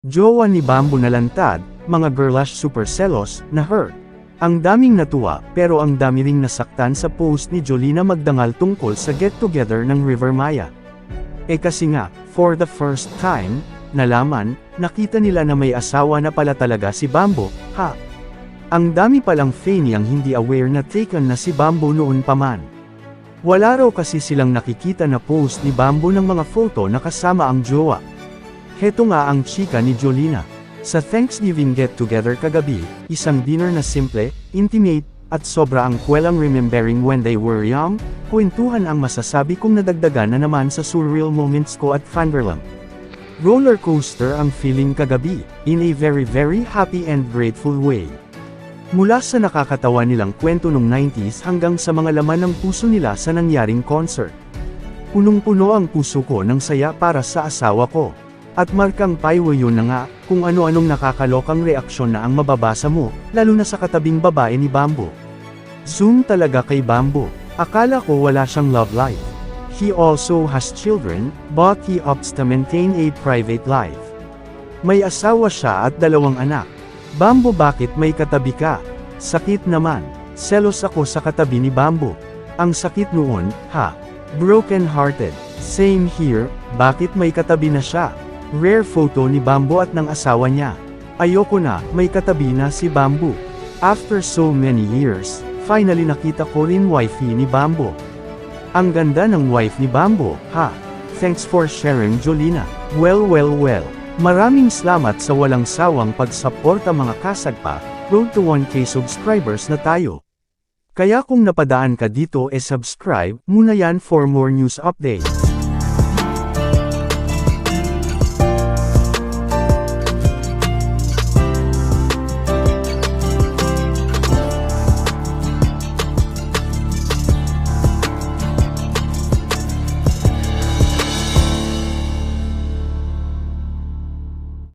Jowa ni Bambo na lantad, mga girlash super selos, na hurt. Ang daming natuwa, pero ang dami ring nasaktan sa post ni Jolina magdangal tungkol sa get-together ng River Maya. Eh kasi nga, for the first time, nalaman, nakita nila na may asawa na pala talaga si Bambo, ha? Ang dami palang Fanny ang hindi aware na taken na si Bambo noon pa man. Wala raw kasi silang nakikita na post ni Bambo ng mga photo na kasama ang jowa. Heto nga ang chika ni Jolina. Sa Thanksgiving get-together kagabi, isang dinner na simple, intimate, at sobra ang kwelang remembering when they were young, kwentuhan ang masasabi kong nadagdagan na naman sa surreal moments ko at fangirlam. Roller coaster ang feeling kagabi, in a very very happy and grateful way. Mula sa nakakatawa nilang kwento nung 90s hanggang sa mga laman ng puso nila sa nangyaring concert. Punong-puno ang puso ko ng saya para sa asawa ko. At markang paywa yun na nga, kung ano-anong nakakalokang reaksyon na ang mababasa mo, lalo na sa katabing babae ni Bambo. Zoom talaga kay Bambo. Akala ko wala siyang love life. He also has children, but he opts to maintain a private life. May asawa siya at dalawang anak. Bambo bakit may katabi ka? Sakit naman. Selos ako sa katabi ni Bambo. Ang sakit noon, ha? Broken hearted. Same here, bakit may katabi na siya? Rare photo ni Bambo at ng asawa niya. Ayoko na, may katabi na si Bambo. After so many years, finally nakita ko rin wifey ni Bambo. Ang ganda ng wife ni Bambo, ha? Thanks for sharing Jolina. Well well well. Maraming salamat sa walang sawang pagsuporta mga kasagpa, road to 1k subscribers na tayo. Kaya kung napadaan ka dito e subscribe muna yan for more news updates.